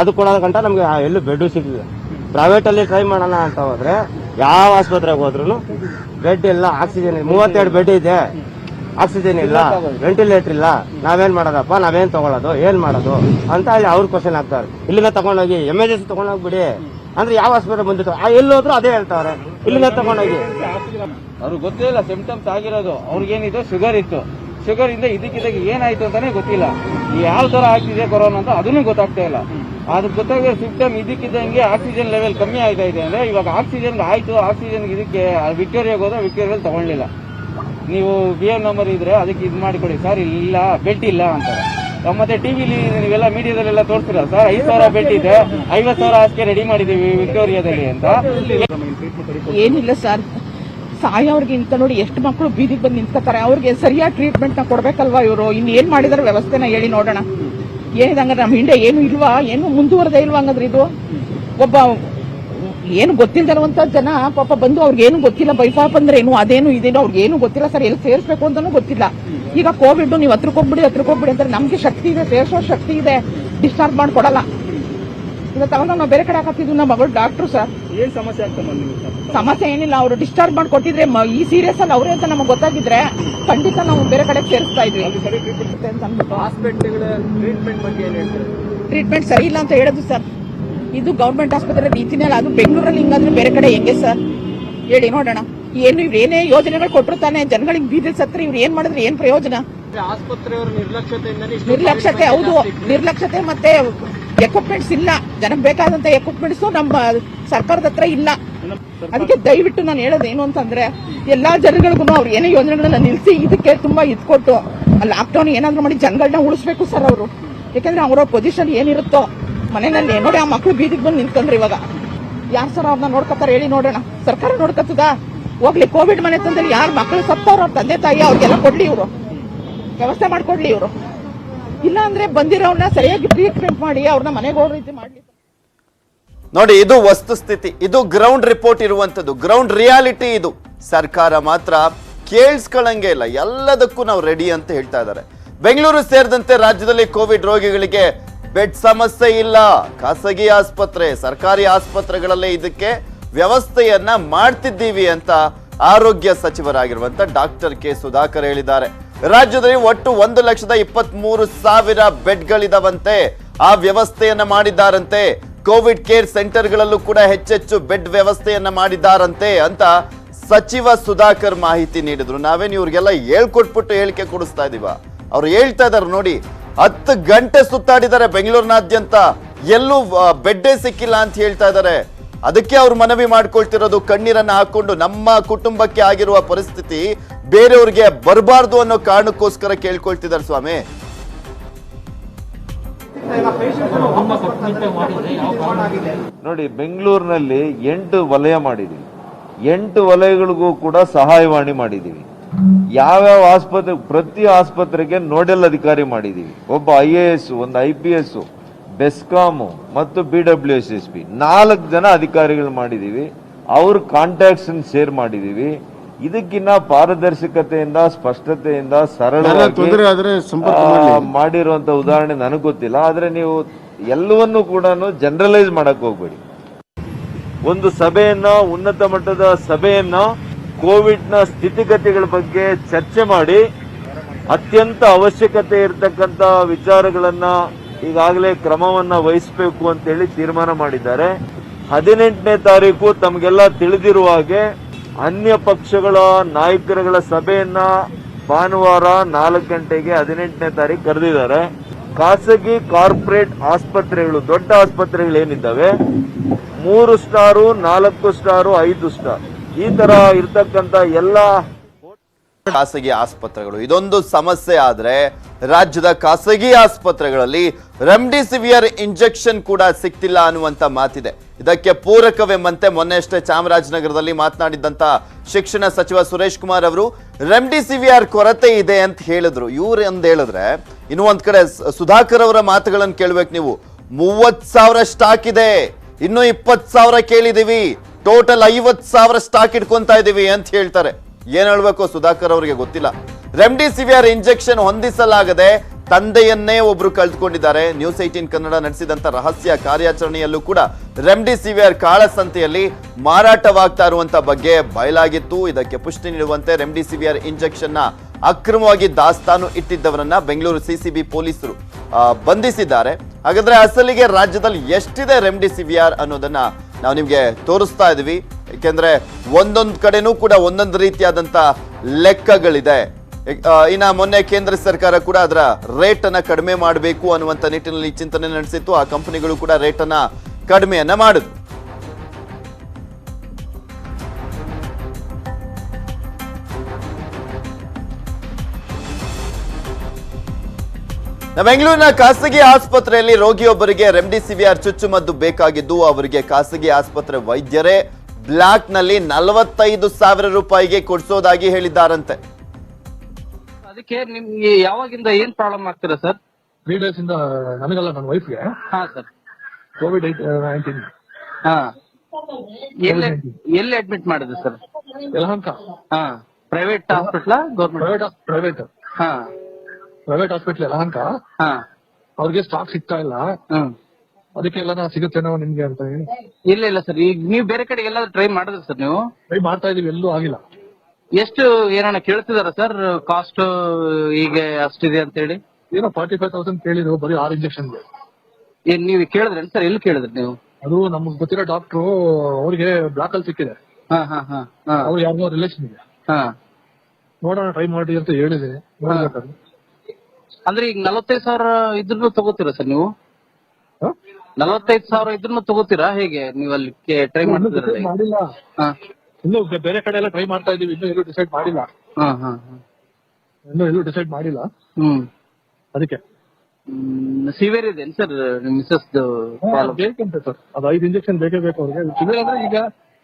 ಅದು ಕೊಡೋದ ಗಂಟ ನಮ್ಗೆ ಎಲ್ಲೂ ಬೆಡ್ ಸಿಗ್ಲಿಲ್ಲ. ಪ್ರೈವೇಟ್ ಅಲ್ಲಿ ಟ್ರೈ ಮಾಡೋಣ ಅಂತ ಹೋದ್ರೆ ಯಾವ ಆಸ್ಪತ್ರೆಗೆ ಹೋದ್ರು ಬೆಡ್ ಇಲ್ಲ ಆಕ್ಸಿಜನ್ ಮೂವತ್ತೆರಡು ಬೆಡ್ ಇದೆ. ಆಕ್ಸಿಜನ್ ಇಲ್ಲ ವೆಂಟಿಲೇಟರ್ ಇಲ್ಲ. ನಾವೇನ್ ಮಾಡೋದಪ್ಪ? ನಾವೇನ್ ತಗೊಳ್ಳೋದು ಏನ್ ಮಾಡೋದು? ಅಂತ ಅಲ್ಲಿ ಅವ್ರು ಕ್ವಶನ್ ಆಗ್ತಾರೆ ಇಲ್ಲಿಂದ ತಗೊಂಡೋಗಿ ಎಮರ್ಜೆನ್ಸಿ ತಗೊಂಡೋಗ್ಬಿಡಿ. ಅಂದ್ರೆ ಯಾವ ಆಸ್ಪತ್ರೆ ಬಂದಿತ್ತು? ಎಲ್ಲೋದ್ರು ಅದೇ ಹೇಳ್ತಾವ್ರೆ ಇಲ್ಲಿಂದ ತಗೊಂಡೋಗಿ. ಅವ್ರಿಗೆ ಗೊತ್ತಿಲ್ಲ ಸಿಂಪ್ಟಮ್ಸ್ ಆಗಿರೋದು. ಅವ್ರಿಗೇನಿದೆ? ಶುಗರ್ ಇತ್ತು. ಶುಗರ್ ಇಂದ ಇದಕ್ಕಿದ್ದಾಗ ಏನಾಯ್ತು ಅಂತಾನೆ ಗೊತ್ತಿಲ್ಲ. ಯಾವ ತರ ಆಗ್ತಿದೆ ಕೊರೋನಾ ಅಂತ ಅದನ್ನೇ ಗೊತ್ತಾಗ್ತಾ ಇಲ್ಲ. ಅದು ಜೊತೆಗೆ ಸಿಂಪ್ಟಮ್ ಇದಕ್ಕಿದ್ದಂಗೆ ಆಕ್ಸಿಜನ್ ಲೆವೆಲ್ ಕಮ್ಮಿ ಆಗ್ತಾ ಇದೆ ಅಂದ್ರೆ ಇವಾಗ ಆಕ್ಸಿಜನ್ ಆಯ್ತು ಆಕ್ಸಿಜನ್ ಇದಕ್ಕೆ ವಿಕ್ಟೋರಿಯಾಗ ಹೋದ್ರೆ ವಿಕ್ಟೋರಿಯಲ್ಲಿ ತಗೊಳ್ಳಿಲ್ಲ. ನೀವು ಬಿ ಎಂ ನಂಬರ್ ಇದ್ರೆ ಅದಕ್ಕೆ ಇದು ಮಾಡಿಕೊಡಿ. ಸರ್, ಇಲ್ಲ ಬೆಡ್ ಇಲ್ಲ ಅಂತಾರೆ. ಮತ್ತೆ ಟಿವಿಲಿ ನೀವೆಲ್ಲ ಮೀಡಿಯಾದಲ್ಲೆಲ್ಲ ತೋರಿಸ್ತೀರ? ಸರ್, ಐದು ಸಾವಿರ ಬೆಡ್ ಇದೆ, ಐವತ್ತು ಸಾವಿರ ಹಾಸಿಗೆ ರೆಡಿ ಮಾಡಿದೀವಿ ವಿಕ್ಟೋರಿಯಾದಲ್ಲಿ ಅಂತ. ಏನಿಲ್ಲ ಸರ್. ಸಾಯೋರ್ಗೆ ಇಂತ ನೋಡಿ ಎಷ್ಟು ಮಕ್ಕಳು ಬೀದಿಗೆ ಬಂದು ನಿಂತ್ಕೋತಾರೆ. ಅವ್ರಿಗೆ ಸರಿಯಾದ ಟ್ರೀಟ್ಮೆಂಟ್ನ ಕೊಡ್ಬೇಕಲ್ವಾ ಇವರು? ಇನ್ನೇನ್ ಮಾಡಿದಾರೆ ವ್ಯವಸ್ಥೆನ ಹೇಳಿ ನೋಡೋಣ. ಏನಿದೆ ನಮ್ಮ ಹಿಂದೆ ಏನು ಇಲ್ವಾ? ಏನು ಮುಂದುವರೆದೇ ಇಲ್ವಾ ಹಂಗಂದ್ರೆ ಇದು? ಒಬ್ಬ ಏನು ಗೊತ್ತಿಲ್ದಿರುವಂತ ಜನ ಪಾಪ ಬಂದು ಅವ್ರಿಗೆ ಏನು ಗೊತ್ತಿಲ್ಲ. ಬೈಪಾಪ್ ಅಂದ್ರೆ ಏನು, ಅದೇನು, ಇದೇನು ಅವ್ರಿಗೆ ಏನು ಗೊತ್ತಿಲ್ಲ ಸರ್. ಎಲ್ಲಿ ಸೇರಿಸ್ಬೇಕು ಅಂತಾನೂ ಗೊತ್ತಿಲ್ಲ. ಈಗ ಕೋವಿಡ್ ನೀವು ಹತ್ರಕ್ಕೆ ಹೋಗ್ಬಿಡಿ ಹತ್ರಕ್ಕೆ ಹೋಗ್ಬಿಡಿ ಅಂತಾರೆ ನಮ್ಗೆ ಶಕ್ತಿ ಇದೆ, ಸೇರಿಸೋ ಶಕ್ತಿ ಇದೆ. ಡಿಸ್ಚಾರ್ಜ್ ಮಾಡ್ಕೊಡಲ್ಲ. ಈಗ ತಗೊಂಡು ನಾವು ಬೇರೆ ಕಡೆ ಹಾಕತ್ತಿದ್ವಿ. ನಮ್ಮ ಮಗಳು ಡಾಕ್ಟ್ರು ಸರ್ ಏನ್ ಸಮಸ್ಯೆ ಆಗ್ತದೆ ಸಮಸ್ಯೆ ಏನಿಲ್ಲ ಅವರು ಡಿಸ್ಚಾರ್ಜ್ ಮಾಡಿ ಕೊಟ್ಟಿದ್ರೆ ಮ- ಈ ಸೀರಿಯಸ್ ಅಲ್ಲಿ ಅವರೇ ಅಂತ ನಮಗೆ ಗೊತ್ತಾಗಿದ್ರೆ ಖಂಡಿತ ನಾವು ಬೇರೆ ಕಡೆ ಸೇರಿಸ್ತಾ ಇದ್ವಿ. ಟ್ರೀಟ್ಮೆಂಟ್ ಸರಿ ಇಲ್ಲ ಅಂತ ಹೇಳೋದು ಸರ್ ಇದು ಗೌರ್ಮೆಂಟ್ ಆಸ್ಪತ್ರೆ ರೀತಿನೇ ಅಲ್ಲ ಅದು ಬೆಂಗಳೂರಲ್ಲಿ ಹಿಂಗಾದ್ರೆ ಬೇರೆ ಕಡೆ ಹೆಂಗೆ ಸರ್ ಹೇಳಿ ನೋಡೋಣ. ಏನು ಇವ್ರು ಏನೇ ಯೋಜನೆಗಳು ಕೊಟ್ಟರು ತಾನೆ ಜನಗಳಿಗೆ ಬೀದಿ ಸತ್ತರೆ ಇವ್ರು ಏನ್ ಮಾಡಿದ್ರೆ ಏನ್ ಪ್ರಯೋಜನ? ನಿರ್ಲಕ್ಷ್ಯತೆ ಹೌದು. ನಿರ್ಲಕ್ಷ್ಯತೆ ಮತ್ತೆ ಎಕ್ವಿಪ್ಮೆಂಟ್ಸ್ ಇಲ್ಲ. ಜನಕ್ಕೆ ಬೇಕಾದಂತ ಎಕ್ವಿಪ್ಮೆಂಟ್ಸ್ ನಮ್ಮ ಸರ್ಕಾರದ ಹತ್ರ ಇಲ್ಲ. ಅದಕ್ಕೆ ದಯವಿಟ್ಟು ನಾನು ಹೇಳೋದು ಏನು ಅಂತಂದ್ರೆ ಎಲ್ಲಾ ಜನಗಳಿಗೂ ಅವ್ರು ಏನೇ ಯೋಜನೆಗಳನ್ನ ನಿಲ್ಲಿಸಿ ಇದಕ್ಕೆ ತುಂಬಾ ಇದ್ ಕೊಟ್ಟು ಲಾಕ್ಡೌನ್ ಏನಾದ್ರು ಮಾಡಿ ಜನಗಳನ್ನ ಉಳಿಸ್ಬೇಕು ಸರ್ ಅವರು. ಯಾಕಂದ್ರೆ ಅವರ ಪೊಸಿಷನ್ ಏನಿರುತ್ತೋ ಮನೆಯಲ್ಲಿ ನೋಡಿ ಆ ಮಕ್ಳು ಬೀದಿಗೆ ಬಂದು ನಿಂತ್ಕೊಂಡ್ರಿ ಇವಾಗ. ಯಾರು ಸರ್ ಅವ್ರನ್ನ ನೋಡ್ಕೊತಾರೆ ಹೇಳಿ ನೋಡೋಣ. ಸರ್ಕಾರ ನೋಡ್ಕೊತದ? ಹೋಗ್ಲಿ ಕೋವಿಡ್ ಮನೆ ತಂದ್ರೆ ಯಾರು ಮಕ್ಕಳು ಸತ್ತವ್ರ ಅವ್ರ ತಂದೆ ತಾಯಿ ಅವ್ರಿಗೆಲ್ಲ ಕೊಡ್ಲಿ ಇವರು. ವ್ಯವಸ್ಥೆ ಮಾಡ್ಕೊಡ್ಲಿ ಇವರು. ಇಲ್ಲ ಅಂದ್ರೆ ಬಂದಿರೋನ್ನ ಸರಿಯಾಗಿ ಟ್ರೀಟ್ಮೆಂಟ್ ಮಾಡಿ ಅವ್ರನ್ನ ಮನೆಗೆ ಹೋಗೋ ರೀತಿ ಮಾಡ್ಲಿ. ನೋಡಿ, ಇದು ವಸ್ತುಸ್ಥಿತಿ ಇದು ಗ್ರೌಂಡ್ ರಿಪೋರ್ಟ್ ಇರುವಂತದ್ದು ಗ್ರೌಂಡ್ ರಿಯಾಲಿಟಿ ಇದು. ಸರ್ಕಾರ ಮಾತ್ರ ಕೇಳಿಸ್ಕೊಳ್ಳಂಗೆ ಇಲ್ಲ, ಎಲ್ಲದಕ್ಕೂ ನಾವು ರೆಡಿ ಅಂತ ಹೇಳ್ತಾ ಇದ್ದಾರೆ. ಬೆಂಗಳೂರು ಸೇರಿದಂತೆ ರಾಜ್ಯದಲ್ಲಿ ಕೋವಿಡ್ ರೋಗಿಗಳಿಗೆ ಬೆಡ್ ಸಮಸ್ಯೆ ಇಲ್ಲ. ಖಾಸಗಿ ಆಸ್ಪತ್ರೆ, ಸರ್ಕಾರಿ ಆಸ್ಪತ್ರೆಗಳಲ್ಲೇ ಇದಕ್ಕೆ ವ್ಯವಸ್ಥೆಯನ್ನ ಮಾಡ್ತಿದ್ದೀವಿ ಅಂತ ಆರೋಗ್ಯ ಸಚಿವರಾಗಿರುವಂತ ಡಾಕ್ಟರ್ ಕೆ ಸುಧಾಕರ್ ಹೇಳಿದ್ದಾರೆ. ರಾಜ್ಯದಲ್ಲಿ ಒಟ್ಟು ಒಂದು ಲಕ್ಷದ ಇಪ್ಪತ್ತ್ ಮೂರು ಸಾವಿರ ಬೆಡ್ಗಳಿದಾವಂತೆ. ಆ ವ್ಯವಸ್ಥೆಯನ್ನ ಮಾಡಿದ್ದಾರಂತೆ. ಕೋವಿಡ್ ಕೇರ್ ಸೆಂಟರ್ಗಳಲ್ಲೂ ಕೂಡ ಹೆಚ್ಚೆಚ್ಚು ಬೆಡ್ ವ್ಯವಸ್ಥೆಯನ್ನ ಮಾಡಿದ್ದಾರಂತೆ ಅಂತ ಸಚಿವ ಸುಧಾಕರ್ ಮಾಹಿತಿ ನೀಡಿದ್ರು. ನಾವೇನು ಇವ್ರಿಗೆಲ್ಲ ಹೇಳ್ಕೊಟ್ಬಿಟ್ಟು ಹೇಳಿಕೆ ಕೊಡಿಸ್ತಾ ಇದೀವ? ಅವ್ರು ಹೇಳ್ತಾ ಇದಾರೆ ನೋಡಿ, ಹತ್ತು ಗಂಟೆ ಸುತ್ತಾಡಿದ್ದಾರೆ ಬೆಂಗಳೂರಿನಾದ್ಯಂತ. ಎಲ್ಲೂ ಬೆಡ್ಡೇ ಸಿಕ್ಕಿಲ್ಲ ಅಂತ ಹೇಳ್ತಾ ಇದ್ದಾರೆ ಅದಕ್ಕೆ ಅವ್ರು ಮನವಿ ಮಾಡ್ಕೊಳ್ತಿರೋದು ಕಣ್ಣೀರನ್ನ ಹಾಕೊಂಡು ನಮ್ಮ ಕುಟುಂಬಕ್ಕೆ ಆಗಿರುವ ಪರಿಸ್ಥಿತಿ ಬೇರೆಯವ್ರಿಗೆ ಬರಬಾರ್ದು ಅನ್ನೋ ಕಾರಣಕ್ಕೋಸ್ಕರ ಕೇಳ್ಕೊಳ್ತಿದ್ದಾರೆ ಸ್ವಾಮಿ. ನೋಡಿ, ಬೆಂಗಳೂರಿನಲ್ಲಿ ಎಂಟು ವಲಯ ಮಾಡಿದೀವಿ. ಎಂಟು ವಲಯಗಳಿಗೂ ಕೂಡ ಸಹಾಯವಾಣಿ ಮಾಡಿದೀವಿ. ಯಾವ್ಯಾವ ಆಸ್ಪತ್ರೆ, ಪ್ರತಿ ಆಸ್ಪತ್ರೆಗೆ ನೋಡೆಲ್ ಅಧಿಕಾರಿ ಮಾಡಿದೀವಿ. ಒಬ್ಬ ಐ ಎ ಎಸ್, ಒಂದು ಐ ಪಿ ಎಸ್. ಬೆಸ್ಕಾಮು ಮತ್ತು B W S S P ನಾಲ್ಕು ಜನ ಅಧಿಕಾರಿಗಳು ಮಾಡಿದ್ದೀವಿ ಅವ್ರ ಕಾಂಟ್ಯಾಕ್ಟ್ಸ್ ಶೇರ್ ಮಾಡಿದ್ದೀವಿ ಇದಕ್ಕಿನ್ನ ಪಾರದರ್ಶಕತೆಯಿಂದ ಸ್ಪಷ್ಟತೆಯಿಂದ ಸರಳ ಮಾಡಿರುವಂತ ಉದಾಹರಣೆ ನನಗೆ ಗೊತ್ತಿಲ್ಲ. ಆದ್ರೆ ನೀವು ಎಲ್ಲವನ್ನೂ ಕೂಡ ಜನರಲೈಸ್ ಮಾಡಕ್ ಹೋಗ್ಬೇಡಿ. ಒಂದು ಸಭೆಯನ್ನ ಉನ್ನತ ಮಟ್ಟದ ಸಭೆಯನ್ನ ಕೋವಿಡ್ನ ಸ್ಥಿತಿಗತಿಗಳ ಬಗ್ಗೆ ಚರ್ಚೆ ಮಾಡಿ ಅತ್ಯಂತ ಅವಶ್ಯಕತೆ ಇರತಕ್ಕಂತ ವಿಚಾರಗಳನ್ನ ಈಗಾಗಲೇ ಕ್ರಮವನ್ನ ವಹಿಸಬೇಕು ಅಂತೇಳಿ ತೀರ್ಮಾನ ಮಾಡಿದ್ದಾರೆ. ಹದಿನೆಂಟನೇ ತಾರೀಕು ತಮಗೆಲ್ಲ ತಿಳಿದಿರುವ ಹಾಗೆ ಅನ್ಯ ಪಕ್ಷಗಳ ನಾಯಕರುಗಳ ಸಭೆಯನ್ನ ಭಾನುವಾರ ನಾಲ್ಕು ಗಂಟೆಗೆ ಹದಿನೆಂಟನೇ ತಾರೀಕು ಕರೆದಿದ್ದಾರೆ. ಖಾಸಗಿ ಕಾರ್ಪೊರೇಟ್ ಆಸ್ಪತ್ರೆಗಳು, ದೊಡ್ಡ ಆಸ್ಪತ್ರೆಗಳು ಏನಿದ್ದಾವೆ ಮೂರು ಸ್ಟಾರು, ನಾಲ್ಕು ಸ್ಟಾರು, ಐದು ಸ್ಟಾರ್. ಈ ತರ ಇರ್ತಕ್ಕಂತ ಎಲ್ಲ ಖಾಸಗಿ ಆಸ್ಪತ್ರೆಗಳು. ಇದೊಂದು ಸಮಸ್ಯೆ ಆದ್ರೆ ರಾಜ್ಯದ ಖಾಸಗಿ ಆಸ್ಪತ್ರೆಗಳಲ್ಲಿ ರೆಮ್ಡಿಸಿವಿಯರ್ ಇಂಜೆಕ್ಷನ್ ಕೂಡ ಸಿಕ್ತಿಲ್ಲ ಅನ್ನುವಂತ ಮಾತಿದೆ. ಇದಕ್ಕೆ ಪೂರಕವೆಂಬಂತೆ ಮೊನ್ನೆಯಷ್ಟೇ ಚಾಮರಾಜನಗರದಲ್ಲಿ ಮಾತನಾಡಿದಂತ ಶಿಕ್ಷಣ ಸಚಿವ ಸುರೇಶ್ ಕುಮಾರ್ ಅವರು, ರೆಮ್ಡಿಸಿವಿಯರ್ ಕೊರತೆ ಇದೆ ಅಂತ ಹೇಳಿದ್ರು. ಇವ್ರು ಅಂತ ಹೇಳಿದ್ರೆ, ಇನ್ನು ಒಂದ್ ಕಡೆ ಸುಧಾಕರ್ ಅವರ ಮಾತುಗಳನ್ನು ಕೇಳ್ಬೇಕು ನೀವು. ಮೂವತ್ ಸಾವಿರ ಸ್ಟಾಕ್ ಇದೆ. ಇನ್ನು ಇಪ್ಪತ್ ಸಾವಿರ ಕೇಳಿದೀವಿ. ಟೋಟಲ್ ಐವತ್ ಸಾವಿರ ಸ್ಟಾಕ್ ಇಟ್ಕೊಂತಾ ಇದ್ದೀವಿ ಅಂತ ಹೇಳ್ತಾರೆ. ಏನ್ ಹೇಳ್ಬೇಕು ಸುಧಾಕರ್ ಅವರಿಗೆ ಗೊತ್ತಿಲ್ಲ. ರೆಮ್ಡಿಸಿವಿಯರ್ ಇಂಜೆಕ್ಷನ್ ಹೊಂದಿಸಲಾಗದೆ ತಂದೆಯನ್ನೇ ಒಬ್ರು ಕಳೆದುಕೊಂಡಿದ್ದಾರೆ. ನ್ಯೂಸ್ ಏಟೀನ್ ಕನ್ನಡ ನಡೆಸಿದಂತ ರಹಸ್ಯ ಕಾರ್ಯಾಚರಣೆಯಲ್ಲೂ ಕೂಡ ರೆಮ್ಡಿಸಿವಿಯರ್ ಕಾಳಸಂತೆಯಲ್ಲಿ ಮಾರಾಟವಾಗ್ತಾ ಇರುವಂತ ಬಗ್ಗೆ ಬಯಲಾಗಿತ್ತು. ಇದಕ್ಕೆ ಪುಷ್ಟಿ ನೀಡುವಂತೆ ರೆಮ್ಡಿಸಿವಿಯರ್ ಇಂಜೆಕ್ಷನ್ನ ಅಕ್ರಮವಾಗಿ ದಾಸ್ತಾನು ಇಟ್ಟಿದ್ದವರನ್ನ ಬೆಂಗಳೂರು ಸಿಸಿಬಿ ಪೊಲೀಸರು ಬಂಧಿಸಿದ್ದಾರೆ. ಹಾಗಾದ್ರೆ ಅಸಲಿಗೆ ರಾಜ್ಯದಲ್ಲಿ ಎಷ್ಟಿದೆ ರೆಮ್ಡಿಸಿವಿಯರ್ ಅನ್ನೋದನ್ನ ನಾವು ನಿಮ್ಗೆ ತೋರಿಸ್ತಾ ಇದೀವಿ. ಯಾಕೆಂದ್ರೆ ಒಂದೊಂದು ಕಡೆನೂ ಕೂಡ ಒಂದೊಂದು ರೀತಿಯಾದಂತ ಲೆಕ್ಕಗಳಿದೆ. ಇನ್ನ ಮೊನ್ನೆ ಕೇಂದ್ರ ಸರ್ಕಾರ ಕೂಡ ಅದರ ರೇಟ್ ಕಡಿಮೆ ಮಾಡಬೇಕು ಅನ್ನುವಂತ ನಿಟ್ಟಿನಲ್ಲಿ ಚಿಂತನೆ ನಡೆಸಿತ್ತು. ಆ ಕಂಪನಿಗಳು ಕೂಡ ರೇಟ್ ಅನ್ನ ಕಡಿಮೆಯನ್ನ ಮಾಡುದು ಬೆಂಗಳೂರಿನ ಖಾಸಗಿ ಆಸ್ಪತ್ರೆಯಲ್ಲಿ ರೋಗಿಯೊಬ್ಬರಿಗೆ ರೆಮ್ಡಿಸಿವಿಯರ್ ಚುಚ್ಚುಮದ್ದು ಬೇಕಾಗಿದ್ದು, ಅವರಿಗೆ ಖಾಸಗಿ ಆಸ್ಪತ್ರೆ ವೈದ್ಯರೇ ಬ್ಲಾಕ್ನಲ್ಲಿ ನಲವತ್ತೈದು ಸಾವಿರ ರೂಪಾಯಿಗೆ ಕೊಡಿಸೋದಾಗಿ ಹೇಳಿದ್ದಾರಂತೆ. ಅದಕ್ಕೆ ನಿಮ್ಗೆ ಯಾವಾಗಿಂದ ಏನ್ ಪ್ರಾಬ್ಲಮ್ ಆಗ್ತೀರಾ ಸರ್? ತ್ರೀ ಡೇಸ್ ಇಂದ ನನಗಲ್ಲ ನನ್ನ ವೈಫ್ಗೆ ಹಾ ಸರ್. ಕೋವಿಡ್ ನೈನ್ಟೀನ್ ಹಾ. ಎಲ್ಲಿ ಎಲ್ಲಿ ಅಡ್ಮಿಟ್ ಮಾಡಿದೆ ಸರ್? ಯಲಹಂಕ. ಹಾ. Private hospital government private private ಹಾ. Private hospital Yelahanka. ಹಾ. ಅವ್ರಿಗೆ ಸ್ಟಾಕ್ ಸಿಗ್ತಾ ಇಲ್ಲ. ಹ್ಮ್ ಅದಕ್ಕೆ ಎಲ್ಲ ಸಿಗುತ್ತೇನೋ ನಿಮ್ಗೆ ಅಂತ ಹೇಳಿ. ಇಲ್ಲ ಇಲ್ಲ ಸರ್. ಈಗ ನೀವು ಬೇರೆ ಕಡೆ ಎಲ್ಲಾದ್ರೂ ಟ್ರೈ ಮಾಡಿದ್ರೆ ಸರ್ ನೀವು? ಟ್ರೈ ಮಾಡ್ತಾ ಇದೀವಿ ಎಲ್ಲೂ ಆಗಿಲ್ಲ. ಎಷ್ಟು ಏನಾನ ಕೇಳ್ತಿದಾರ ಸರ್ ಕಾಸ್ಟ್ ಈಗ ಅಷ್ಟಿದೆ ಅಂತ ಹೇಳಿ ಏನೋ ಫಾರ್ಟಿ ಫೈವ್ ತೌಸಂಡ್ ಕೇಳಿದ್ರು ಬರೀ ಆರು ಇಂಜೆಕ್ಷನ್ ಏನ್ ನೀವು ಕೇಳಿದ್ರೆ ಸರ್ ಎಲ್ಲಿ ಕೇಳಿದ್ರಿ ನೀವು? ಅದು ನಮ್ಗೆ ಗೊತ್ತಿರೋ ಡಾಕ್ಟ್ರು ಅವ್ರಿಗೆ ಬ್ಲಾಕ್ ಅಲ್ಲಿ ಸಿಕ್ಕಿದೆ. ಹಾ ಹಾ ಹಾ ಹಾ. ಅವ್ರು ಯಾರಿಗೋ ರಿಲೇಷನ್ ಇದೆ. ಹಾ. ನೋಡೋಣ ಟ್ರೈ ಮಾಡಿ ಅಂತ ಹೇಳಿದೀನಿ ಅಂದ್ರೆ ಈಗ ನಲವತ್ತೈದು ಸಾವಿರ ಇದ್ರೂ ತಗೋತೀರಾ ಸರ್ ನೀವು? ಹ? ನಲವತ್ತೈದು ಸಾವಿರ ಇದ್ರೂ ತಗೋತೀರಾ? ಹೇಗೆ? ನೀವು ಅಲ್ಲಿ ಟ್ರೈ ಇನ್ನೂ decide ಮಾಡಿಲ್ಲ. ಹಾ. ಇನ್ನು ಬೇರೆ ಕಡೆ ಎಲ್ಲ ಟ್ರೈ ಮಾಡ್ತಾ ಇದೀವಿ ಇನ್ನು ಎಲ್ಲೂ ಡಿಸೈಡ್ ಮಾಡಿಲ್ಲ. ಹಾ ಹಾ ಹಾ. ಇನ್ನೂ ಎಲ್ಲೂ ಡಿಸೈಡ್ ಮಾಡಿಲ್ಲ. ಹ್ಮ್. ಅದಕ್ಕೆ. ಸಿವಿಯರ್ ಇದೆ ಸರ್ ಮಿಸಸ್ ಬೇಕಂತೆ ಸರ್ ಅದು ಐದು ಇಂಜೆಕ್ಷನ್ ಬೇಕೇ ಬೇಕು ಅವ್ರಿಗೆ. ಸಿವಿಯರ್ ಅಂದ್ರೆ ಈಗ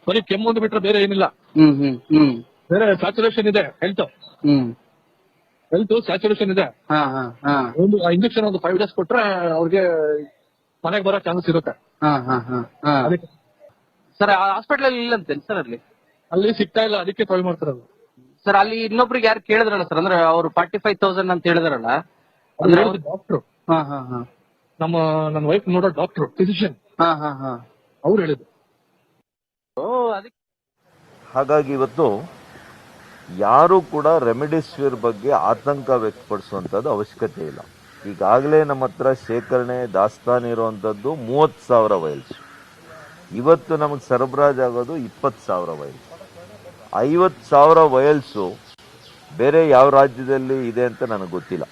ಬರೀ ಕೆಮ್ಮು ಒಂದು ಬಿಟ್ರೆ ಬೇರೆ ಏನಿಲ್ಲ. ಹ್ಮ್ ಹ್ಮ್ ಹ್ಮ್. ಬೇರೆ ಸ್ಯಾಚುರೇಷನ್ ಇದೆ ಹೆಲ್ತ್ ಹ್ಮ್. ಹೆಲ್ತ್ ಸ್ಯಾಚುರೇಷನ್ ಇದೆ. ಹಾ ಹಾ ಹಾ. ಒಂದು ಇಂಜೆಕ್ಷನ್ ಒಂದು ಫೈವ್ ಡೇಸ್ ಕೊಟ್ರೆ ಅವ್ರಿಗೆ ಮನೆಗೆ ಬರೋ ಚಾನ್ಸ್ ಇರುತ್ತೆ. ಹಾ ಹಾ ಹಾ ಹಾ. ಅದಕ್ಕೆ. ಸರ್ ಹಾಸ್ಪಿಟಲ್ ಇಲ್ಲಂತೇನು ಸರ್ ಅಲ್ಲಿ? ಅಲ್ಲಿ ಸಿಗ್ತಾ ಇಲ್ಲ ಅದಕ್ಕೆ ಟ್ರೈ ಮಾಡ್ತಿರೋದು. ಸರ್ ಅಲ್ಲಿ ಇನ್ನೊಬ್ರಿಗೆ ಯಾರು ಕೇಳಿದ್ರಲ್ಲ ಸರ್ ಅಂದ್ರೆ ಅವ್ರು ಫಾರ್ಟಿ ಫೈವ್ ತೌಸಂಡ್ ಅಂತ ಹೇಳಿದ್ರಲ್ಲ ಅಂದ್ರೆ ಡಾಕ್ಟ್ರು ಹಾ ಹಾ ಹಾ. ನಮ್ಮ ನನ್ನ ವೈಫ್ ನೋಡೋ ಡಾಕ್ಟ್ರು ಫಿಸಿಷಿಯನ್ ಹಾ ಹಾ ಹಾ. ಅವ್ರು ಹೇಳಿದ್ರು. ಓ ಅದಕ್ಕೆ ಹಾಗಾಗಿ ಇವತ್ತು ಯಾರು ಕೂಡ ರೆಮಿಡಿಸಿವಿರ್ ಬಗ್ಗೆ ಆತಂಕ ವ್ಯಕ್ತಪಡಿಸುವಂತದ್ದು ಅವಶ್ಯಕತೆ ಇಲ್ಲ. ಈಗಾಗಲೇ ನಮ್ಮ ಹತ್ರ ಶೇಖರಣೆ ದಾಸ್ತಾನು ಇರುವಂತದ್ದು ಮೂವತ್ತು ಸಾವಿರ ವೈಲ್ಸ್ ಇವತ್ತು ನಮಗೆ ಸರಬರಾಜ್ ಆಗೋದು ಇಪ್ಪತ್ತು ಸಾವಿರ ವೈಲ್ಸ್ ಐವತ್ತು ಸಾವಿರ ವಯಲ್ಸು ಬೇರೆ ಯಾವ ರಾಜ್ಯದಲ್ಲಿ ಇದೆ ಅಂತ ನನಗೆ ಗೊತ್ತಿಲ್ಲ.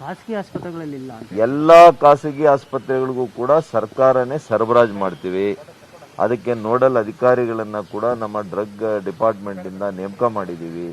ಖಾಸಗಿ ಆಸ್ಪತ್ರೆಗಳಲ್ಲಿ ಇಲ್ಲ ಎಲ್ಲ ಖಾಸಗಿ ಆಸ್ಪತ್ರೆಗಳಿಗೂ ಕೂಡ ಸರ್ಕಾರನೇ ಸರಬರಾಜು ಮಾಡ್ತೀವಿ. ಅದಕ್ಕೆ ನೋಡಲ್ ಅಧಿಕಾರಿಗಳನ್ನು ಕೂಡ ನಮ್ಮ ಡ್ರಗ್ ಡಿಪಾರ್ಟ್ಮೆಂಟ್ ಇಂದ ನೇಮಕ ಮಾಡಿದ್ದೀವಿ